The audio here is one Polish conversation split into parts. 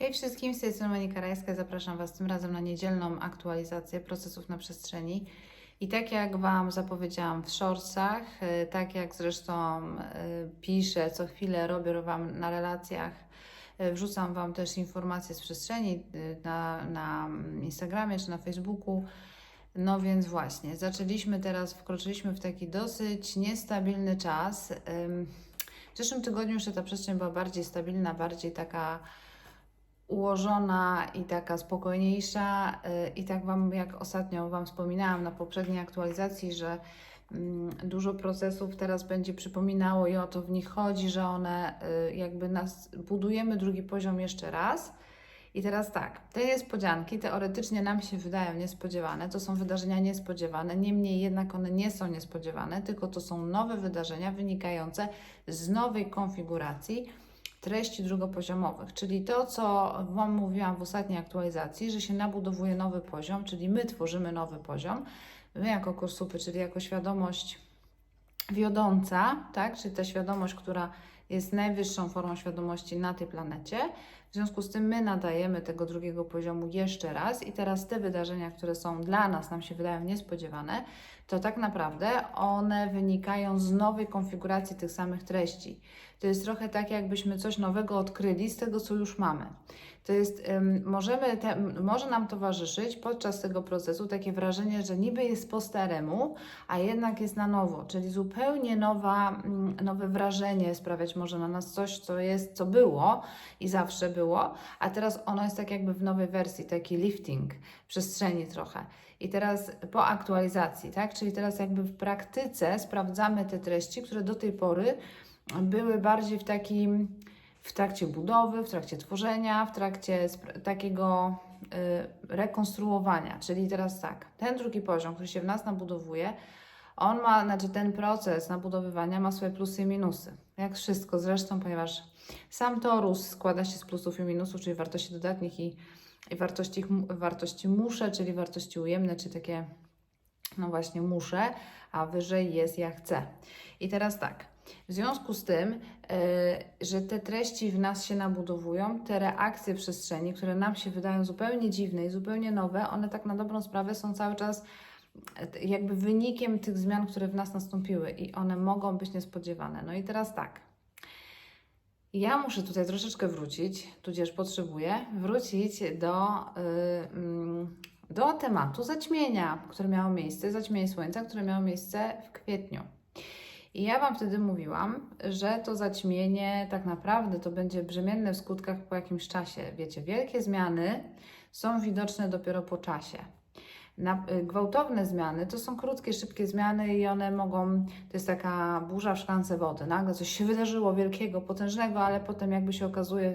Hej wszystkim, z tej strony Rajska. Zapraszam Was tym razem na niedzielną aktualizację procesów na przestrzeni. I tak jak Wam zapowiedziałam w shortsach, y, tak jak zresztą y, piszę co chwilę, robię Wam na relacjach, y, wrzucam Wam też informacje z przestrzeni na, na Instagramie czy na Facebooku. No więc właśnie, zaczęliśmy teraz, wkroczyliśmy w taki dosyć niestabilny czas. W zeszłym tygodniu jeszcze ta przestrzeń była bardziej stabilna, bardziej taka ułożona i taka spokojniejsza. y, I tak Wam, jak ostatnio Wam wspominałam na poprzedniej aktualizacji, że mm, dużo procesów teraz będzie przypominało i o to w nich chodzi, że one y, jakby nas budujemy drugi poziom jeszcze raz. I teraz tak, te niespodzianki teoretycznie nam się wydają niespodziewane, to są wydarzenia niespodziewane, niemniej jednak one nie są niespodziewane, tylko to są nowe wydarzenia wynikające z nowej konfiguracji treści drugopoziomowych, czyli to, co Wam mówiłam w ostatniej aktualizacji, że się nabudowuje nowy poziom, czyli my tworzymy nowy poziom, my jako kursupy, czyli jako świadomość wiodąca, tak, czyli ta świadomość, która jest najwyższą formą świadomości na tej planecie. W związku z tym my nadajemy tego drugiego poziomu jeszcze raz i teraz te wydarzenia, które są dla nas, nam się wydają niespodziewane, to tak naprawdę one wynikają z nowej konfiguracji tych samych treści. To jest trochę tak, jakbyśmy coś nowego odkryli z tego, co już mamy. To jest, możemy te, może nam towarzyszyć podczas tego procesu takie wrażenie, że niby jest po staremu, a jednak jest na nowo, czyli zupełnie nowa, mm, nowe wrażenie sprawiać może na nas coś, co jest, co było i zawsze było, a teraz ono jest tak jakby w nowej wersji, taki lifting przestrzeni trochę. I teraz po aktualizacji, tak? Czyli teraz jakby w praktyce sprawdzamy te treści, które do tej pory były bardziej w takim, w trakcie budowy, w trakcie tworzenia, w trakcie takiego y, rekonstruowania. Czyli teraz tak, ten drugi poziom, który się w nas nabudowuje, on ma, znaczy ten proces nabudowywania ma swoje plusy i minusy. Jak wszystko zresztą, ponieważ sam torus składa się z plusów i minusów, czyli wartości dodatnich i, i wartości, wartości muszę, czyli wartości ujemne, czy takie, no właśnie muszę, a wyżej jest ja chcę. I teraz tak, w związku z tym, yy, że te treści w nas się nabudowują, te reakcje przestrzeni, które nam się wydają zupełnie dziwne i zupełnie nowe, one tak na dobrą sprawę są cały czas e, jakby wynikiem tych zmian, które w nas nastąpiły i one mogą być niespodziewane. No i teraz tak. Ja muszę tutaj troszeczkę wrócić, tudzież potrzebuję wrócić do, y, mm, do tematu zaćmienia, które miało miejsce, zaćmienie słońca, które miało miejsce w kwietniu. I ja Wam wtedy mówiłam, że to zaćmienie tak naprawdę to będzie brzemienne w skutkach po jakimś czasie. Wiecie, wielkie zmiany są widoczne dopiero po czasie. Na, y, gwałtowne zmiany to są krótkie, szybkie zmiany i one mogą, to jest taka burza w szklance wody. Nagle coś się wydarzyło wielkiego, potężnego, ale potem jakby się okazuje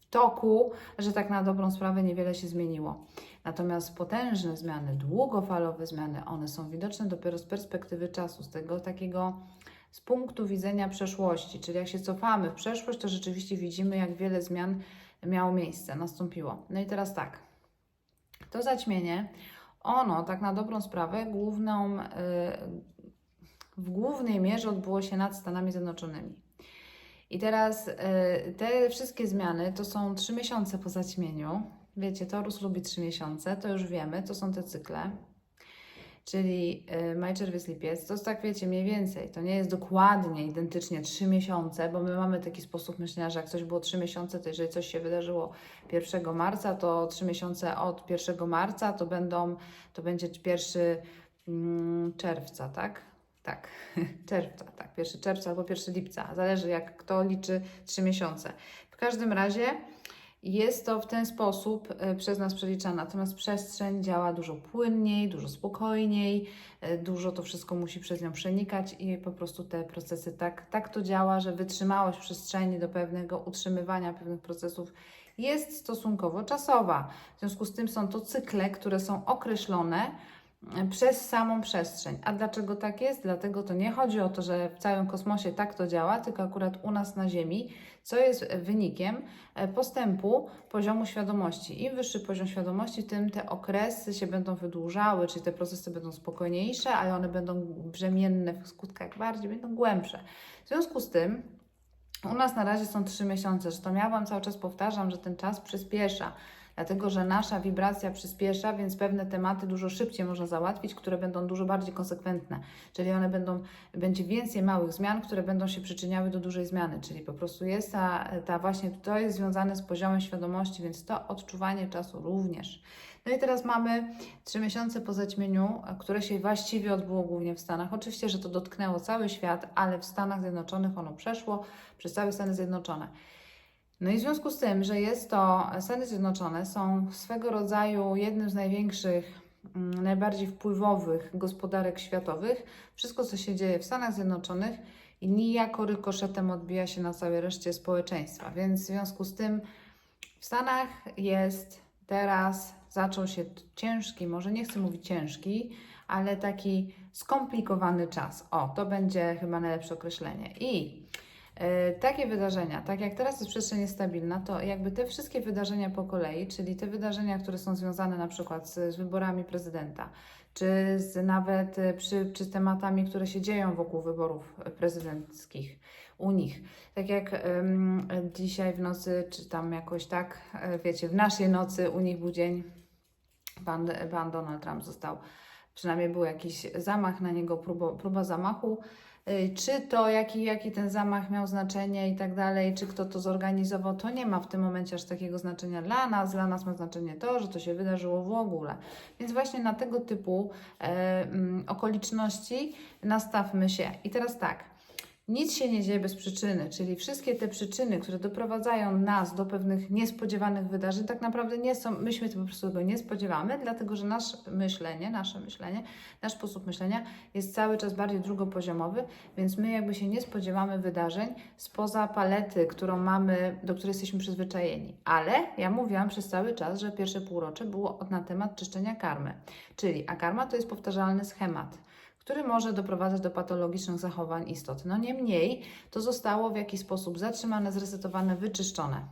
w toku, że tak na dobrą sprawę niewiele się zmieniło. Natomiast potężne zmiany, długofalowe zmiany, one są widoczne dopiero z perspektywy czasu, z tego takiego z punktu widzenia przeszłości. Czyli jak się cofamy w przeszłość, to rzeczywiście widzimy, jak wiele zmian miało miejsce, nastąpiło. No i teraz tak. To zaćmienie, ono tak na dobrą sprawę główną, y, w głównej mierze odbyło się nad Stanami Zjednoczonymi. I teraz y, te wszystkie zmiany to są trzy miesiące po zaćmieniu. Wiecie, Torus lubi trzy miesiące, to już wiemy, to są te cykle. Czyli y, maj, czerwiec, lipiec. To jest tak, wiecie, mniej więcej. To nie jest dokładnie, identycznie trzy miesiące, bo my mamy taki sposób myślenia, że jak coś było trzy miesiące, to jeżeli coś się wydarzyło 1 marca, to trzy miesiące od 1 marca to będą, to będzie 1 mm, czerwca, tak? Tak, czerwca, tak, 1 czerwca albo 1 lipca, zależy jak kto liczy trzy miesiące. W każdym razie jest to w ten sposób e, przez nas przeliczane, natomiast przestrzeń działa dużo płynniej, dużo spokojniej, e, dużo to wszystko musi przez nią przenikać i po prostu te procesy tak, tak to działa, że wytrzymałość przestrzeni do pewnego utrzymywania pewnych procesów jest stosunkowo czasowa. W związku z tym są to cykle, które są określone przez samą przestrzeń. A dlaczego tak jest? Dlatego to nie chodzi o to, że w całym kosmosie tak to działa, tylko akurat u nas na Ziemi, co jest wynikiem e, postępu poziomu świadomości. Im wyższy poziom świadomości, tym te okresy się będą wydłużały, czyli te procesy będą spokojniejsze, ale one będą brzemienne w skutkach bardziej, będą głębsze. W związku z tym U nas na razie są trzy miesiące, zresztą ja Wam cały czas powtarzam, że ten czas przyspiesza, dlatego że nasza wibracja przyspiesza, więc pewne tematy dużo szybciej można załatwić, które będą dużo bardziej konsekwentne, czyli one będą, będzie więcej małych zmian, które będą się przyczyniały do dużej zmiany, czyli po prostu jest ta, ta właśnie, to jest związane z poziomem świadomości, więc to odczuwanie czasu również. No i teraz mamy trzy miesiące po zaćmieniu, które się właściwie odbyło głównie w Stanach. Oczywiście, że to dotknęło cały świat, ale w Stanach Zjednoczonych ono przeszło przez całe Stany Zjednoczone. No i w związku z tym, że jest to, Stany Zjednoczone są swego rodzaju jednym z największych, mm, najbardziej wpływowych gospodarek światowych, wszystko co się dzieje w Stanach Zjednoczonych nijako rykoszetem odbija się na całej reszcie społeczeństwa. Więc w związku z tym w Stanach jest teraz, zaczął się ciężki, może nie chcę mówić ciężki, ale taki skomplikowany czas. O, to będzie chyba najlepsze określenie. I Takie wydarzenia, tak jak teraz jest przestrzeń niestabilna, to jakby te wszystkie wydarzenia po kolei, czyli te wydarzenia, które są związane na przykład z, z wyborami prezydenta, czy z nawet e, przy, czy z tematami, które się dzieją wokół wyborów prezydenckich u nich. Tak jak em, dzisiaj w nocy, czy tam jakoś tak, e, wiecie, w naszej nocy u nich był dzień, pan, pan Donald Trump został, przynajmniej był jakiś zamach na niego, próba zamachu. Y, Czy to, jaki, jaki ten zamach miał znaczenie i tak dalej, czy kto to zorganizował, to nie ma w tym momencie aż takiego znaczenia dla nas. Dla nas ma znaczenie to, że to się wydarzyło w ogóle. Więc właśnie na tego typu e, mm, okoliczności nastawmy się. I teraz tak. Nic się nie dzieje bez przyczyny, czyli wszystkie te przyczyny, które doprowadzają nas do pewnych niespodziewanych wydarzeń, tak naprawdę nie są, myśmy to po prostu tego nie spodziewamy, dlatego że nasze myślenie, nasze myślenie, nasz sposób myślenia jest cały czas bardziej drugopoziomowy, więc my jakby się nie spodziewamy wydarzeń spoza palety, którą mamy, do której jesteśmy przyzwyczajeni. Ale ja mówiłam przez cały czas, że pierwsze półrocze było na temat czyszczenia karmy, czyli a karma to jest powtarzalny schemat który może doprowadzać do patologicznych zachowań istot. No niemniej to zostało w jakiś sposób zatrzymane, zresetowane, wyczyszczone.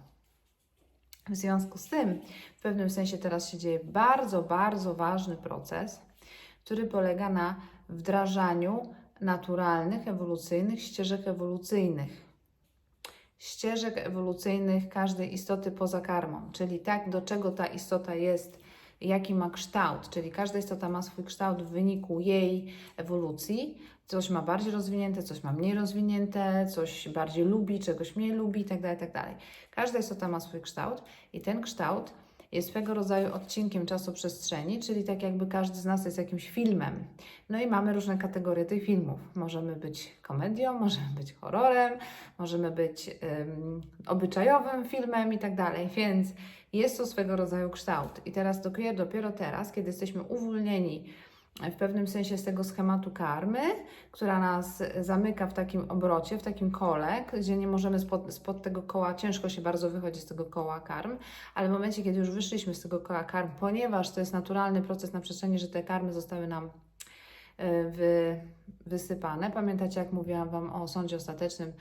W związku z tym, w pewnym sensie teraz się dzieje bardzo, bardzo ważny proces, który polega na wdrażaniu naturalnych, ewolucyjnych ścieżek ewolucyjnych. Ścieżek ewolucyjnych każdej istoty poza karmą, czyli tak, do czego ta istota jest jaki ma kształt, czyli każda istota ma swój kształt w wyniku jej ewolucji. Coś ma bardziej rozwinięte, coś ma mniej rozwinięte, coś bardziej lubi, czegoś mniej lubi itd. itd. Każda istota ma swój kształt i ten kształt jest swego rodzaju odcinkiem czasoprzestrzeni, czyli tak jakby każdy z nas jest jakimś filmem. No i mamy różne kategorie tych filmów. Możemy być komedią, możemy być horrorem, możemy być ym, obyczajowym filmem i tak dalej, więc jest to swego rodzaju kształt. I teraz dopiero, dopiero teraz, kiedy jesteśmy uwolnieni w pewnym sensie z tego schematu karmy, która nas zamyka w takim obrocie, w takim kole, gdzie nie możemy spod, spod tego koła, ciężko się bardzo wychodzi z tego koła karm, ale w momencie, kiedy już wyszliśmy z tego koła karm, ponieważ to jest naturalny proces na przestrzeni, że te karmy zostały nam e, wy, wysypane. Pamiętacie, jak mówiłam Wam o sądzie ostatecznym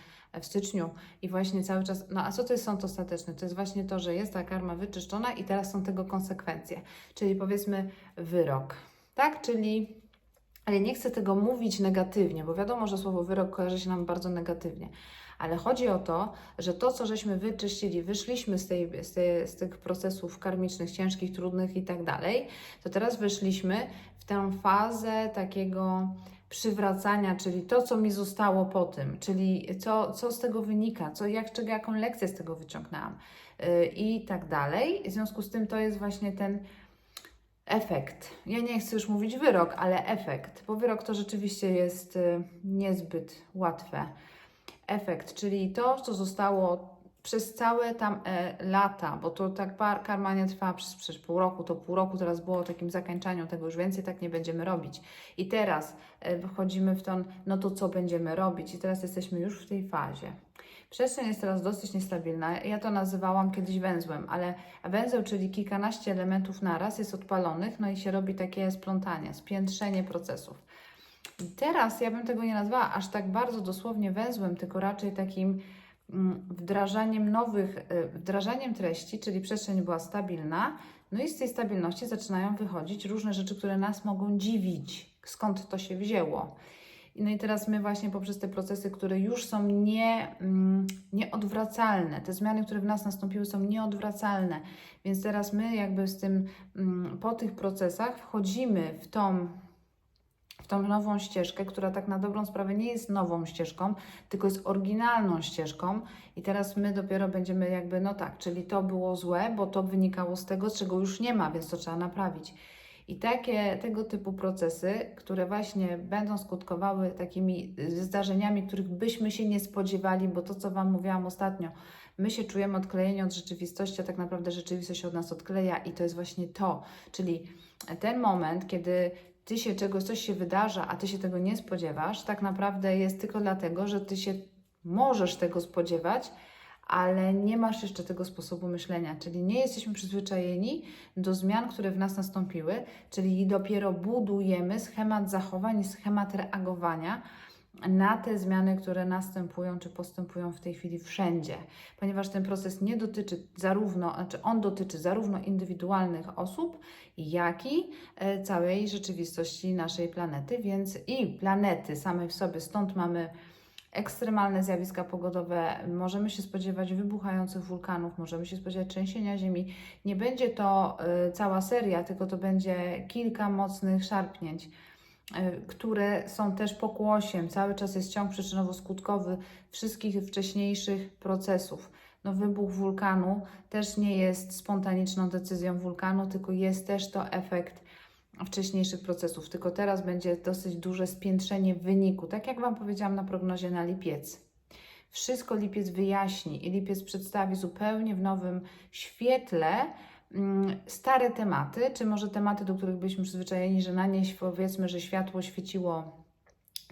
w styczniu i właśnie cały czas, no a co to jest sąd ostateczny? To jest właśnie to, że jest ta karma wyczyszczona i teraz są tego konsekwencje, czyli powiedzmy wyrok, tak? Czyli, ale nie chcę tego mówić negatywnie, bo wiadomo, że słowo wyrok kojarzy się nam bardzo negatywnie, ale chodzi o to, że to, co żeśmy wyczyścili, wyszliśmy z, tej, z, tej, z tych procesów karmicznych, ciężkich, trudnych i tak dalej, to teraz wyszliśmy w tę fazę takiego przywracania, czyli to, co mi zostało po tym, czyli co, co z tego wynika, co, jak, czego, jaką lekcję z tego wyciągnęłam yy, i tak dalej. W związku z tym to jest właśnie ten efekt. Ja nie chcę już mówić wyrok, ale efekt, bo wyrok to rzeczywiście jest y, niezbyt łatwe. Efekt, czyli to, co zostało przez całe tam e, lata, bo to tak par, karma nie trwa przez, przez pół roku, to pół roku teraz było takim zakończeniu tego, już więcej tak nie będziemy robić. I teraz e, wchodzimy w to, no to co będziemy robić? I teraz jesteśmy już w tej fazie. Przestrzeń jest teraz dosyć niestabilna. Ja to nazywałam kiedyś węzłem, ale węzeł, czyli kilkanaście elementów naraz, jest odpalonych, no i się robi takie splątanie, spiętrzenie procesów. I Teraz ja bym tego nie nazwała aż tak bardzo dosłownie węzłem, tylko raczej takim mm, wdrażaniem nowych, y, wdrażaniem treści, czyli przestrzeń była stabilna, no i z tej stabilności zaczynają wychodzić różne rzeczy, które nas mogą dziwić, skąd to się wzięło. No i teraz my właśnie poprzez te procesy, które już są nie, mm, nieodwracalne, te zmiany, które w nas nastąpiły są nieodwracalne, więc teraz my jakby z tym, mm, po tych procesach wchodzimy w tą w tą nową ścieżkę, która tak na dobrą sprawę nie jest nową ścieżką, tylko jest oryginalną ścieżką i teraz my dopiero będziemy jakby, no tak, czyli to było złe, bo to wynikało z tego, czego już nie ma, więc to trzeba naprawić. I takie, tego typu procesy, które właśnie będą skutkowały takimi zdarzeniami, których byśmy się nie spodziewali, bo to, co Wam mówiłam ostatnio, my się czujemy odklejeni od rzeczywistości, a tak naprawdę rzeczywistość od nas odkleja i to jest właśnie to, czyli ten moment, kiedy ty się czegoś, coś się wydarza, a ty się tego nie spodziewasz, tak naprawdę jest tylko dlatego, że ty się możesz tego spodziewać, ale nie masz jeszcze tego sposobu myślenia, czyli nie jesteśmy przyzwyczajeni do zmian, które w nas nastąpiły, czyli dopiero budujemy schemat zachowań schemat reagowania na te zmiany, które następują czy postępują w tej chwili wszędzie, ponieważ ten proces nie dotyczy zarówno, znaczy on dotyczy zarówno indywidualnych osób, jak i e, całej rzeczywistości naszej planety, więc i planety samej w sobie, stąd mamy ekstremalne zjawiska pogodowe, możemy się spodziewać wybuchających wulkanów, możemy się spodziewać trzęsienia ziemi. Nie będzie to y, cała seria, tylko to będzie kilka mocnych szarpnięć, y, które są też pokłosiem. Cały czas jest ciąg przyczynowo-skutkowy wszystkich wcześniejszych procesów. No, wybuch wulkanu też nie jest spontaniczną decyzją wulkanu, tylko jest też to efekt wcześniejszych procesów, tylko teraz będzie dosyć duże spiętrzenie wyniku, tak jak Wam powiedziałam na prognozie na lipiec. Wszystko lipiec wyjaśni i lipiec przedstawi zupełnie w nowym świetle mm, stare tematy, czy może tematy, do których byliśmy przyzwyczajeni, że na nie powiedzmy, że światło świeciło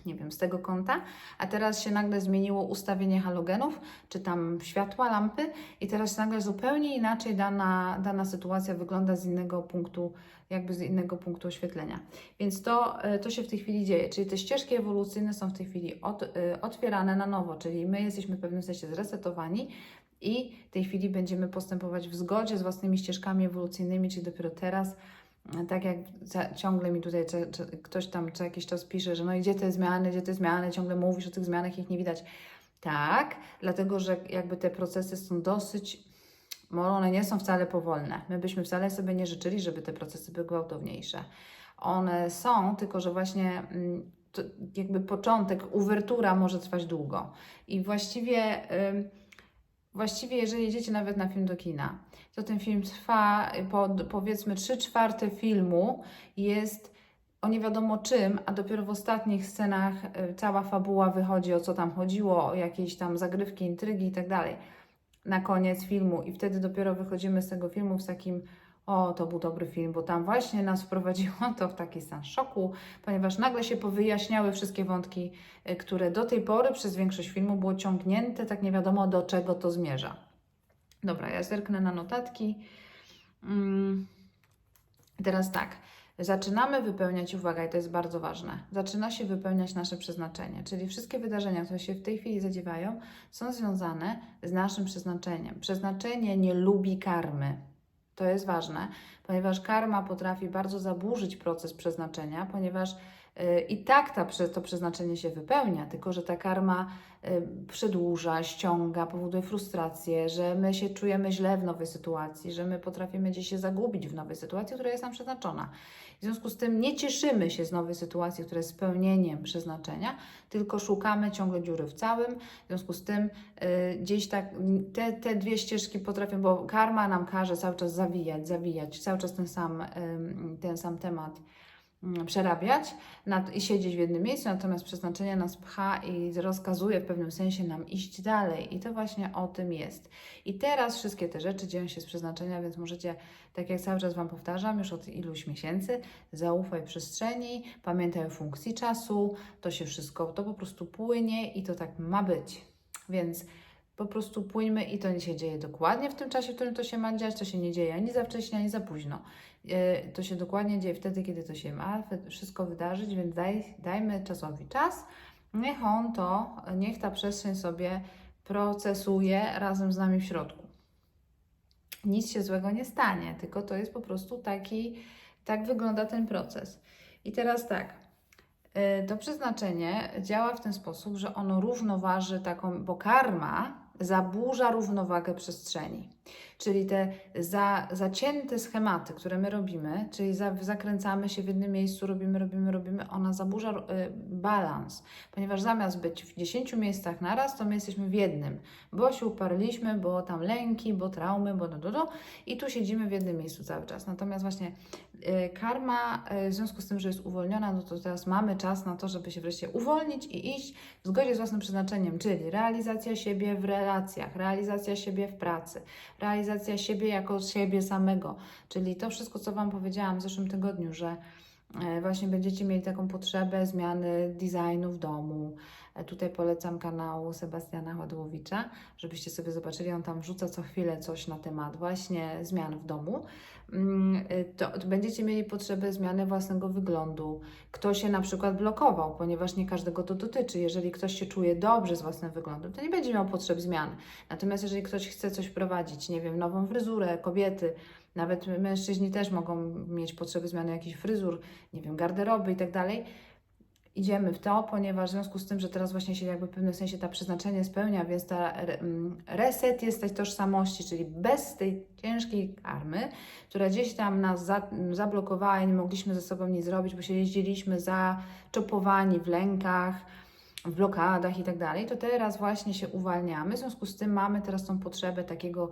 nie wiem, z tego kąta, a teraz się nagle zmieniło ustawienie halogenów, czy tam światła, lampy i teraz nagle zupełnie inaczej dana, dana sytuacja wygląda z innego punktu, jakby z innego punktu oświetlenia. Więc to, e, to się w tej chwili dzieje, czyli te ścieżki ewolucyjne są w tej chwili od, e, otwierane na nowo, czyli my jesteśmy w pewnym sensie zresetowani, i w tej chwili będziemy postępować w zgodzie z własnymi ścieżkami ewolucyjnymi, czyli dopiero teraz tak jak ciągle mi tutaj ktoś tam co jakiś czas pisze, że no idzie te zmiany, gdzie te zmiany, ciągle mówisz o tych zmianach, ich nie widać. Tak, dlatego że jakby te procesy są dosyć, one nie są wcale powolne. My byśmy wcale sobie nie życzyli, żeby te procesy były gwałtowniejsze. One są, tylko że właśnie mm, jakby początek, uwertura może trwać długo. I właściwie, właściwie jeżeli jedziecie nawet na film do kina, to ten film trwa po, powiedzmy 3 czwarte filmu jest o nie wiadomo czym, a dopiero w ostatnich scenach y, cała fabuła wychodzi, o co tam chodziło, o jakieś tam zagrywki, intrygi i tak dalej. Na koniec filmu i wtedy dopiero wychodzimy z tego filmu z takim o, to był dobry film, bo tam właśnie nas wprowadziło to w taki stan szoku, ponieważ nagle się powyjaśniały wszystkie wątki, y, które do tej pory przez większość filmu było ciągnięte, tak nie wiadomo do czego to zmierza. Dobra, ja zerknę na notatki. Mm. Teraz tak. Zaczynamy wypełniać, uwaga, i to jest bardzo ważne, zaczyna się wypełniać nasze przeznaczenie, czyli wszystkie wydarzenia, które się w tej chwili zadziewają, są związane z naszym przeznaczeniem. Przeznaczenie nie lubi karmy. To jest ważne, ponieważ karma potrafi bardzo zaburzyć proces przeznaczenia, ponieważ i tak ta, to przeznaczenie się wypełnia, tylko że ta karma Y, przedłuża, ściąga, powoduje frustrację, że my się czujemy źle w nowej sytuacji, że my potrafimy gdzieś się zagubić w nowej sytuacji, która jest nam przeznaczona. W związku z tym nie cieszymy się z nowej sytuacji, która jest spełnieniem przeznaczenia, tylko szukamy ciągle dziury w całym. W związku z tym y, gdzieś tak te, te dwie ścieżki potrafią, bo karma nam każe cały czas zawijać, zawijać, cały czas ten sam, y, ten sam temat przerabiać i siedzieć w jednym miejscu, natomiast przeznaczenie nas pcha i rozkazuje w pewnym sensie nam iść dalej. I to właśnie o tym jest. I teraz wszystkie te rzeczy dzieją się z przeznaczenia, więc możecie, tak jak cały czas Wam powtarzam, już od iluś miesięcy, zaufaj przestrzeni, pamiętaj o funkcji czasu, to się wszystko, to po prostu płynie i to tak ma być. Więc po prostu płyńmy i to nie się dzieje dokładnie w tym czasie, w którym to się ma dziać, to się nie dzieje ani za wcześnie, ani za późno. E, to się dokładnie dzieje wtedy, kiedy to się ma wszystko wydarzyć, więc daj, dajmy czasowi czas. Niech on to, niech ta przestrzeń sobie procesuje razem z nami w środku. Nic się złego nie stanie, tylko to jest po prostu taki, tak wygląda ten proces. I teraz tak, Y, To przeznaczenie działa w ten sposób, że ono równoważy taką, bo karma zaburza równowagę przestrzeni. Czyli te za, zacięte schematy, które my robimy, czyli za, zakręcamy się w jednym miejscu, robimy, robimy, robimy, ona zaburza y, balans, ponieważ zamiast być w 10 miejscach naraz, to my jesteśmy w jednym, bo się uparliśmy, bo tam lęki, bo traumy, bo do, do, do. I tu siedzimy w jednym miejscu cały czas. Natomiast właśnie y, karma, y, w związku z tym, że jest uwolniona, no to teraz mamy czas na to, żeby się wreszcie uwolnić i iść w zgodzie z własnym przeznaczeniem, czyli realizacja siebie w relacjach, realizacja siebie w pracy, realizacja siebie jako siebie samego, czyli to wszystko, co Wam powiedziałam w zeszłym tygodniu, że e, właśnie będziecie mieli taką potrzebę zmiany designu w domu. E, Tutaj polecam kanał Sebastiana Ładłowicza, żebyście sobie zobaczyli, on tam wrzuca co chwilę coś na temat właśnie zmian w domu. Mm, e, To, będziecie mieli potrzebę zmiany własnego wyglądu. Kto się na przykład blokował, ponieważ nie każdego to dotyczy. Jeżeli ktoś się czuje dobrze z własnym wyglądem, to nie będzie miał potrzeb zmian. Natomiast jeżeli ktoś chce coś wprowadzić, nie wiem, nową fryzurę, kobiety, nawet mężczyźni też mogą mieć potrzeby zmiany jakichś fryzur, nie wiem, garderoby i tak dalej. Idziemy w to, ponieważ w związku z tym, że teraz właśnie się jakby w pewnym sensie ta przeznaczenie spełnia, więc ta mm, reset jest tej tożsamości, czyli bez tej ciężkiej karmy, która gdzieś tam nas za, zablokowała i nie mogliśmy ze sobą nic zrobić, bo się jeździliśmy zaczopowani w lękach, w blokadach i tak dalej, to teraz właśnie się uwalniamy. W związku z tym mamy teraz tą potrzebę takiego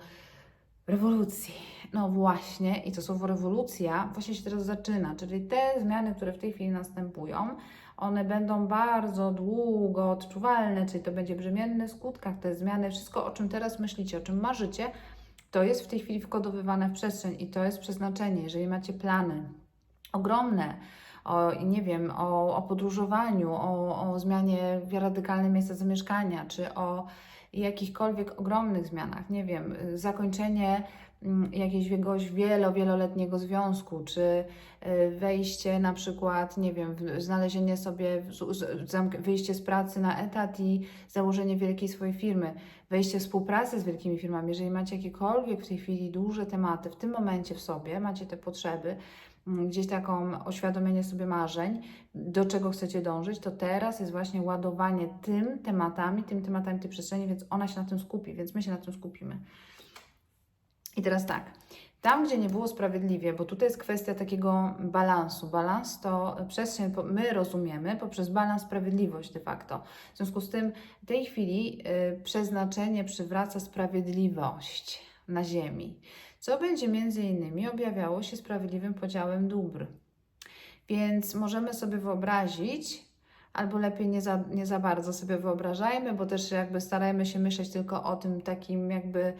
rewolucji. No właśnie, i to słowo rewolucja właśnie się teraz zaczyna, czyli te zmiany, które w tej chwili następują, one będą bardzo długo odczuwalne, czyli to będzie brzemienne w skutkach, te zmiany, wszystko o czym teraz myślicie, o czym marzycie, to jest w tej chwili wkodowywane w przestrzeń i to jest przeznaczenie. Jeżeli macie plany ogromne, o, nie wiem, o, o podróżowaniu, o, o zmianie w radykalnym miejsca zamieszkania, czy o jakichkolwiek ogromnych zmianach, nie wiem, y, zakończenie mm, jakiegoś wielo, wieloletniego związku, czy y, wejście na przykład, nie wiem, znalezienie sobie, wyjście z pracy na etat i założenie wielkiej swojej firmy, wejście w współpracę z wielkimi firmami, jeżeli macie jakiekolwiek w tej chwili duże tematy, w tym momencie w sobie, macie te potrzeby, gdzieś taką oświadomienie sobie marzeń, do czego chcecie dążyć, to teraz jest właśnie ładowanie tym tematami, tym tematami tej przestrzeni, więc ona się na tym skupi, więc my się na tym skupimy. I teraz tak, tam gdzie nie było sprawiedliwie, bo tutaj jest kwestia takiego balansu. Balans to przestrzeń, my rozumiemy poprzez balans sprawiedliwość de facto. W związku z tym w tej chwili y, przeznaczenie przywraca sprawiedliwość na ziemi, co będzie między innymi objawiało się sprawiedliwym podziałem dóbr. Więc możemy sobie wyobrazić, albo lepiej nie za, nie za bardzo sobie wyobrażajmy, bo też jakby starajmy się myśleć tylko o tym takim jakby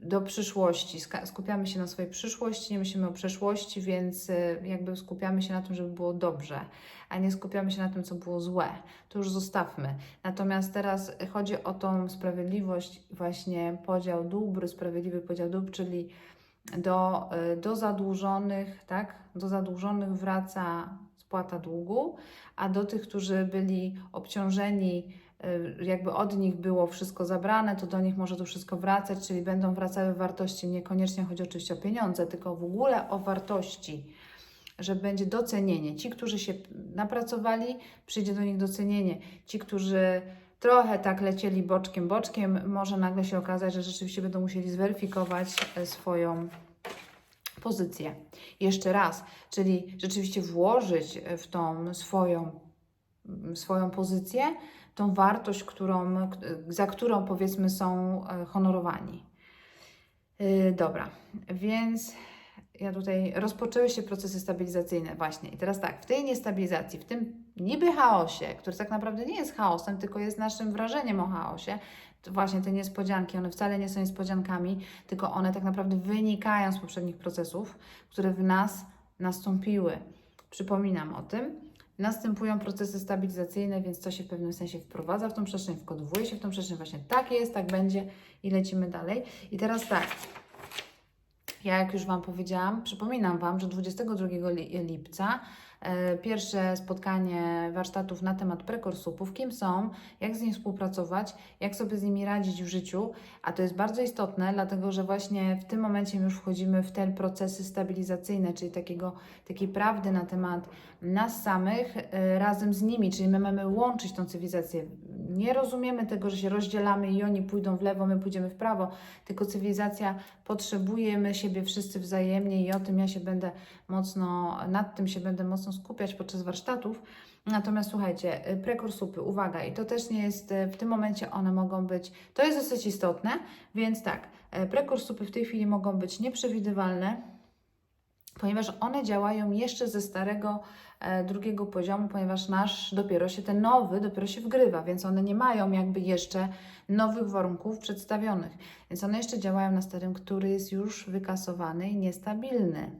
do przyszłości. Skupiamy się na swojej przyszłości, nie myślimy o przeszłości, więc y, jakby skupiamy się na tym, żeby było dobrze, a nie skupiamy się na tym, co było złe. To już zostawmy. Natomiast teraz chodzi o tą sprawiedliwość, właśnie podział dóbr, sprawiedliwy podział dóbr, czyli do, y, do zadłużonych, tak? Do zadłużonych wraca spłata długu, a do tych, którzy byli obciążeni, y, jakby od nich było wszystko zabrane, to do nich może to wszystko wracać, czyli będą wracały wartości. Niekoniecznie chodzi oczywiście o pieniądze, tylko w ogóle o wartości, że będzie docenienie. Ci, którzy się napracowali, przyjdzie do nich docenienie. Ci, którzy trochę tak lecieli boczkiem, boczkiem, może nagle się okazać, że rzeczywiście będą musieli zweryfikować e, swoją pozycję. Jeszcze raz, czyli rzeczywiście włożyć w tą swoją, swoją pozycję, tą wartość, którą, za którą powiedzmy są e, honorowani. Dobra, więc ja tutaj rozpoczęły się procesy stabilizacyjne właśnie. I teraz tak, w tej niestabilizacji, w tym niby chaosie, który tak naprawdę nie jest chaosem, tylko jest naszym wrażeniem o chaosie, to właśnie te niespodzianki, one wcale nie są niespodziankami, tylko one tak naprawdę wynikają z poprzednich procesów, które w nas nastąpiły. Przypominam o tym. Następują procesy stabilizacyjne, więc to się w pewnym sensie wprowadza w tą przestrzeń, wkodowuje się w tą przestrzeń, właśnie tak jest, tak będzie i lecimy dalej. I teraz tak, ja jak już Wam powiedziałam, przypominam Wam, że 22 li- lipca e, pierwsze spotkanie warsztatów na temat prekursupów, kim są, jak z nimi współpracować, jak sobie z nimi radzić w życiu, a to jest bardzo istotne, dlatego że właśnie w tym momencie już wchodzimy w te procesy stabilizacyjne, czyli takiego, takiej prawdy na temat nas samych e, razem z nimi, czyli my mamy łączyć tą cywilizację. Nie rozumiemy tego, że się rozdzielamy i oni pójdą w lewo, my pójdziemy w prawo, tylko cywilizacja potrzebujemy siebie wszyscy wzajemnie i o tym ja się będę mocno, nad tym się będę mocno skupiać podczas warsztatów. Natomiast słuchajcie, y, prekursupy, uwaga, i to też nie jest, y, w tym momencie one mogą być, to jest dosyć istotne, więc tak, y, prekursupy w tej chwili mogą być nieprzewidywalne, ponieważ one działają jeszcze ze starego drugiego poziomu, ponieważ nasz dopiero się, ten nowy dopiero się wgrywa, więc one nie mają jakby jeszcze nowych warunków przedstawionych. Więc one jeszcze działają na starym, który jest już wykasowany i niestabilny.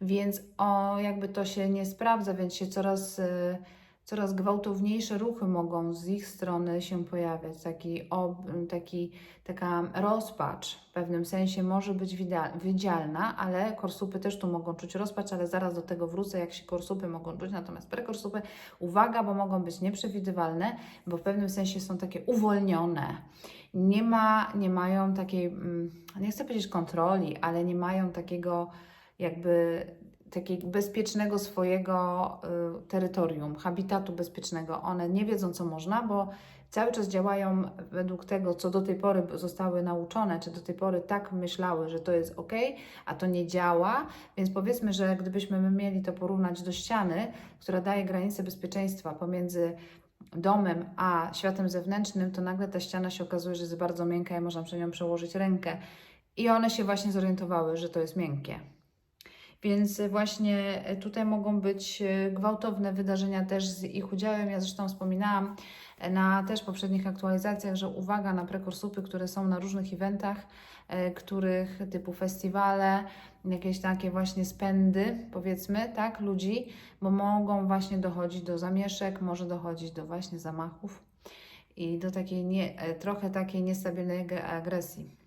Więc o, jakby to się nie sprawdza, więc się coraz, e, coraz gwałtowniejsze ruchy mogą z ich strony się pojawiać. Taki, ob, taki, taka rozpacz w pewnym sensie może być widzialna, ale korsupy też tu mogą czuć rozpacz, ale zaraz do tego wrócę, jak się korsupy mogą czuć. Natomiast prekorsupy, uwaga, bo mogą być nieprzewidywalne, bo w pewnym sensie są takie uwolnione. Nie, ma, nie mają takiej, mm, nie chcę powiedzieć kontroli, ale nie mają takiego jakby takiego bezpiecznego swojego y, terytorium, habitatu bezpiecznego. One nie wiedzą, co można, bo cały czas działają według tego, co do tej pory zostały nauczone, czy do tej pory tak myślały, że to jest ok, a to nie działa. Więc powiedzmy, że gdybyśmy my mieli to porównać do ściany, która daje granicę bezpieczeństwa pomiędzy domem a światem zewnętrznym, to nagle ta ściana się okazuje, że jest bardzo miękka i można przez nią przełożyć rękę. I one się właśnie zorientowały, że to jest miękkie. Więc właśnie tutaj mogą być e, gwałtowne wydarzenia też z ich udziałem. Ja zresztą wspominałam e, na też poprzednich aktualizacjach, że uwaga na prekursupy, które są na różnych eventach, e, których typu festiwale, jakieś takie właśnie spędy, powiedzmy, tak, ludzi, bo mogą właśnie dochodzić do zamieszek, może dochodzić do właśnie zamachów i do takiej nie, trochę takiej niestabilnej agresji.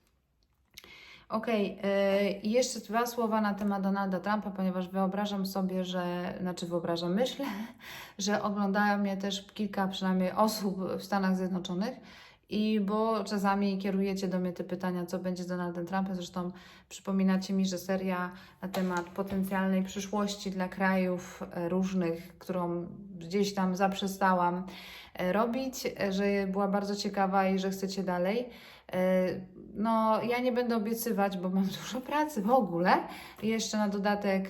Okej, okay, i jeszcze dwa słowa na temat Donalda Trumpa, ponieważ wyobrażam sobie, że, znaczy wyobrażam, myślę, że oglądają mnie też kilka przynajmniej osób w Stanach Zjednoczonych i bo czasami kierujecie do mnie te pytania, co będzie z Donaldem Trumpem. Zresztą przypominacie mi, że seria na temat potencjalnej przyszłości dla krajów e, różnych, którą gdzieś tam zaprzestałam e, robić, e, że była bardzo ciekawa i że chcecie dalej. No, ja nie będę obiecywać, bo mam dużo pracy w ogóle. Jeszcze na dodatek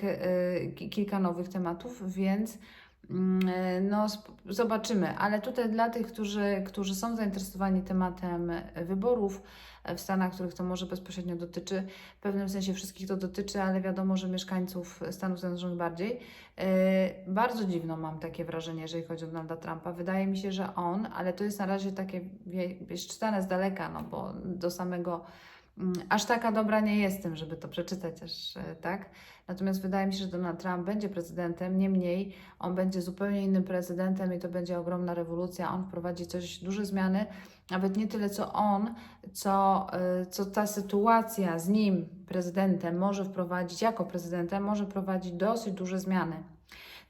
kilka nowych tematów, więc e, no, zobaczymy, ale tutaj dla tych, którzy, którzy są zainteresowani tematem wyborów w Stanach, których to może bezpośrednio dotyczy, w pewnym sensie wszystkich to dotyczy, ale wiadomo, że mieszkańców Stanów Zjednoczonych bardziej. E, bardzo dziwno mam takie wrażenie, jeżeli chodzi o Donalda Trumpa. Wydaje mi się, że on, ale to jest na razie takie, wiesz, czytane z daleka, no bo do samego Mm, aż taka dobra nie jestem, żeby to przeczytać, aż e, tak. Natomiast wydaje mi się, że Donald Trump będzie prezydentem, niemniej on będzie zupełnie innym prezydentem i to będzie ogromna rewolucja. On wprowadzi coś, duże zmiany, nawet nie tyle co on, co, e, co ta sytuacja z nim, prezydentem, może wprowadzić, jako prezydentem, może prowadzić dosyć duże zmiany.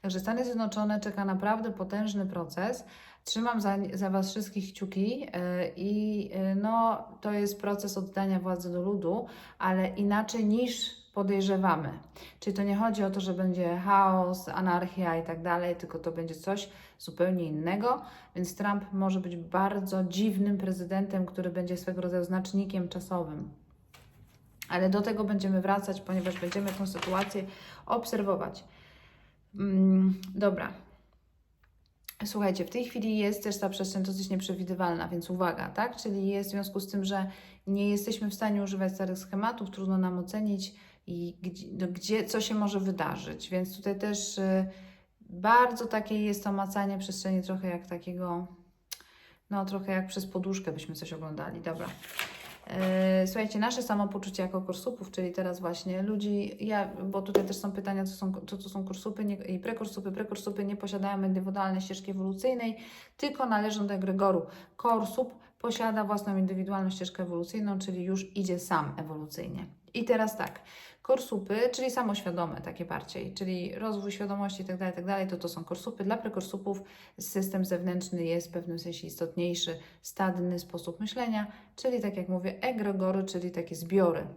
Także Stany Zjednoczone czeka naprawdę potężny proces. Trzymam za, za Was wszystkich kciuki yy, i yy, no, to jest proces oddania władzy do ludu, ale inaczej niż podejrzewamy. Czyli to nie chodzi o to, że będzie chaos, anarchia i tak dalej, tylko to będzie coś zupełnie innego. Więc Trump może być bardzo dziwnym prezydentem, który będzie swego rodzaju znacznikiem czasowym. Ale do tego będziemy wracać, ponieważ będziemy tę sytuację obserwować. Mm, dobra. Słuchajcie, w tej chwili jest też ta przestrzeń dosyć nieprzewidywalna, więc uwaga, tak? Czyli jest w związku z tym, że nie jesteśmy w stanie używać starych schematów, trudno nam ocenić i gdzie, no, gdzie co się może wydarzyć. Więc tutaj też y, bardzo takie jest to macanie przestrzeni trochę jak takiego, no trochę jak przez poduszkę byśmy coś oglądali. Dobra. E, słuchajcie, nasze samopoczucie jako kursupów, czyli teraz właśnie ludzi, ja, bo tutaj też są pytania, co są, co to są kursupy nie, i prekursupy. Prekursupy nie posiadają indywidualnej ścieżki ewolucyjnej, tylko należą do egregoru. Korsup posiada własną indywidualną ścieżkę ewolucyjną, czyli już idzie sam ewolucyjnie. I teraz tak, korsupy, czyli samoświadome takie bardziej, czyli rozwój świadomości itd., itd., to to są korsupy. Dla prekorsupów system zewnętrzny jest w pewnym sensie istotniejszy, stadny sposób myślenia, czyli tak jak mówię, egregory, czyli takie zbiory.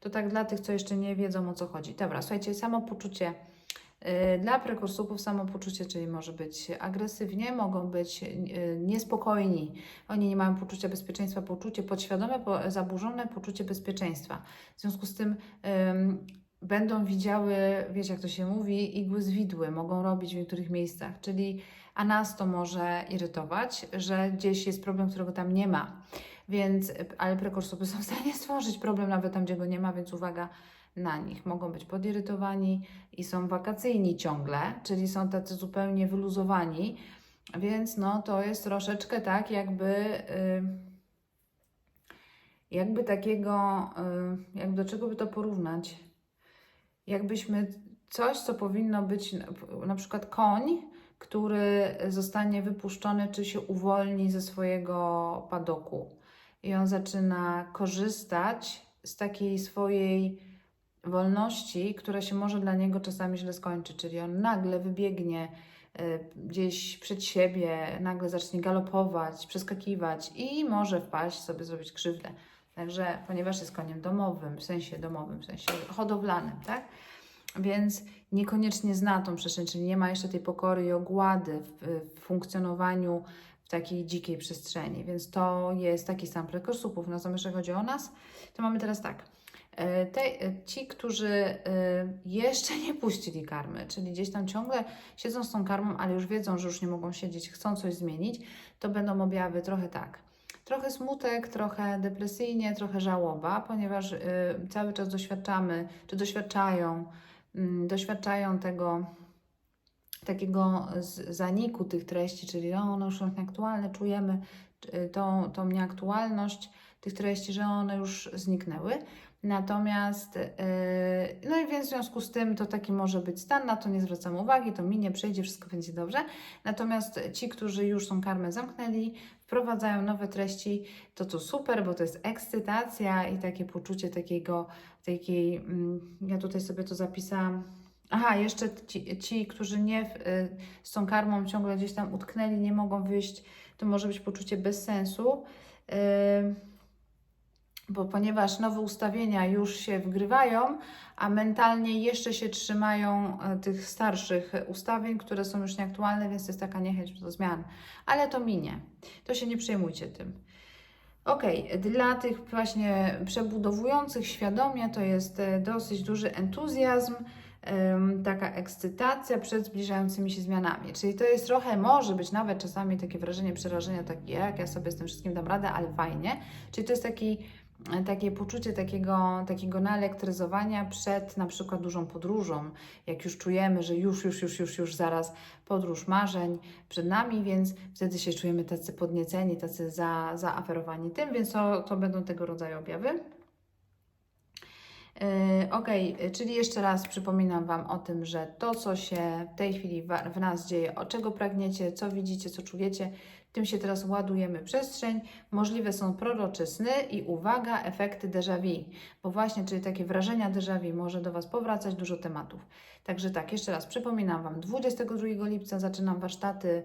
To tak dla tych, co jeszcze nie wiedzą o co chodzi. Dobra, słuchajcie, samopoczucie. Y, Dla prekursupów samopoczucie, czyli może być agresywnie, mogą być y, niespokojni. Oni nie mają poczucia bezpieczeństwa, poczucie podświadome, po, zaburzone poczucie bezpieczeństwa. W związku z tym ym, będą widziały, wiecie jak to się mówi, igły z widły, mogą robić w niektórych miejscach, czyli a nas to może irytować, że gdzieś jest problem, którego tam nie ma. Więc, ale prekursupy są w stanie stworzyć problem nawet tam, gdzie go nie ma, więc uwaga na nich. Mogą być podirytowani i są wakacyjni ciągle, czyli są tacy zupełnie wyluzowani, więc no to jest troszeczkę tak jakby... Yy, jakby takiego, y, jak do czego by to porównać? Jakbyśmy coś, co powinno być, na przykład koń, który zostanie wypuszczony, czy się uwolni ze swojego padoku i on zaczyna korzystać z takiej swojej wolności, która się może dla niego czasami źle skończyć, czyli on nagle wybiegnie y, gdzieś przed siebie, nagle zacznie galopować, przeskakiwać i może wpaść, sobie zrobić krzywdę. Także, ponieważ jest koniem domowym, w sensie domowym, w sensie hodowlanym, tak? Więc niekoniecznie zna tą przestrzeń, czyli nie ma jeszcze tej pokory i ogłady w, w funkcjonowaniu w takiej dzikiej przestrzeni. Więc to jest taki sam prekursupów. Natomiast jeżeli chodzi o nas, to mamy teraz tak. E, Te, e, ci, którzy e, jeszcze nie puścili karmy, czyli gdzieś tam ciągle siedzą z tą karmą, ale już wiedzą, że już nie mogą siedzieć, chcą coś zmienić, to będą objawy trochę tak. Trochę smutek, trochę depresyjnie, trochę żałoba, ponieważ cały czas doświadczamy, czy doświadczają, mm, doświadczają tego takiego zaniku tych treści, czyli o, one już są nieaktualne, czujemy tą, tą nieaktualność tych treści, że one już zniknęły. Natomiast, y, no i więc w związku z tym to taki może być stan, na to nie zwracamy uwagi, to minie, przejdzie, wszystko będzie dobrze. Natomiast ci, którzy już tą karmę zamknęli, wprowadzają nowe treści, to to super, bo to jest ekscytacja i takie poczucie takiego, takiej, mm, ja tutaj sobie to zapisałam. Aha, jeszcze ci, ci którzy nie y, z tą karmą ciągle gdzieś tam utknęli, nie mogą wyjść, to może być poczucie bez sensu. y, Bo ponieważ nowe ustawienia już się wgrywają, a mentalnie jeszcze się trzymają e, tych starszych ustawień, które są już nieaktualne, więc jest taka niechęć do zmian. Ale to minie. To się nie przejmujcie tym. Ok, dla tych właśnie przebudowujących świadomie to jest e, dosyć duży entuzjazm, taka ekscytacja przed zbliżającymi się zmianami. Czyli to jest trochę, może być nawet czasami takie wrażenie przerażenia, takie jak ja sobie z tym wszystkim dam radę, ale fajnie. Czyli to jest taki, takie poczucie takiego, takiego naelektryzowania przed na przykład dużą podróżą, jak już czujemy, że już, już, już, już, już zaraz podróż marzeń przed nami, więc wtedy się czujemy tacy podnieceni, tacy za, zaaferowani tym, więc to, to będą tego rodzaju objawy. Yy, Ok, czyli jeszcze raz przypominam Wam o tym, że to, co się w tej chwili w nas dzieje, o czego pragniecie, co widzicie, co czujecie, tym się teraz ładujemy przestrzeń. Możliwe są prorocze sny i uwaga, efekty déjà vu, bo właśnie, czyli takie wrażenia déjà vu może do Was powracać dużo tematów. Także tak, jeszcze raz przypominam Wam, 22 lipca zaczynam warsztaty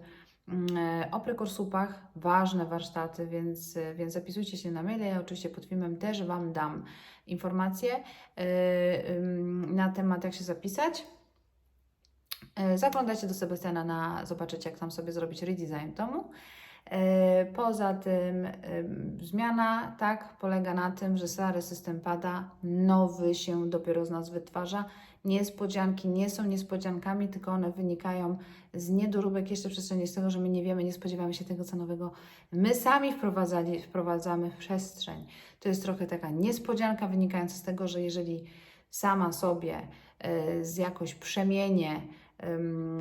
mm, e, o prekursupach, ważne warsztaty, więc, e, więc zapisujcie się na maile. Ja oczywiście pod filmem też Wam dam informacje ym, na temat, jak się zapisać. Zaglądajcie do Sebastiana na zobaczyć, jak tam sobie zrobić redesign domu. Yy, Poza tym ym, zmiana tak polega na tym, że stary system pada, nowy się dopiero z nas wytwarza. Niespodzianki nie są niespodziankami, tylko one wynikają z niedoróbek jeszcze przestrzeni, z tego, że my nie wiemy, nie spodziewamy się tego, co nowego my sami wprowadzali, wprowadzamy w przestrzeń. To jest trochę taka niespodzianka wynikająca z tego, że jeżeli sama sobie y, z jakoś przemienię,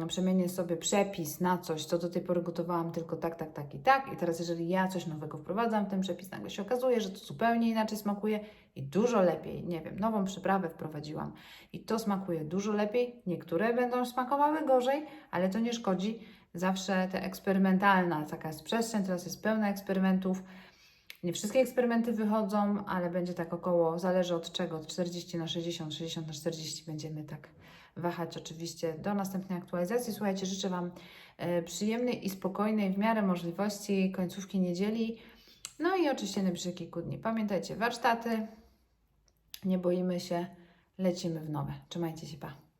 przemienię sobie przepis na coś, co do tej pory gotowałam tylko tak, tak, tak i tak, i teraz jeżeli ja coś nowego wprowadzam w ten przepis, nagle się okazuje, że to zupełnie inaczej smakuje i dużo lepiej, nie wiem, nową przyprawę wprowadziłam. I to smakuje dużo lepiej, niektóre będą smakowały gorzej, ale to nie szkodzi, zawsze ta eksperymentalna taka jest przestrzeń, teraz jest pełna eksperymentów, Nie wszystkie eksperymenty wychodzą, ale będzie tak około, zależy od czego, od 40 na 60, 60 na 40 będziemy tak wahać oczywiście do następnej aktualizacji. Słuchajcie, życzę Wam e, przyjemnej i spokojnej w miarę możliwości końcówki niedzieli. No i oczywiście najbliższych kilku dni. Pamiętajcie, warsztaty, nie boimy się, lecimy w nowe. Trzymajcie się, pa.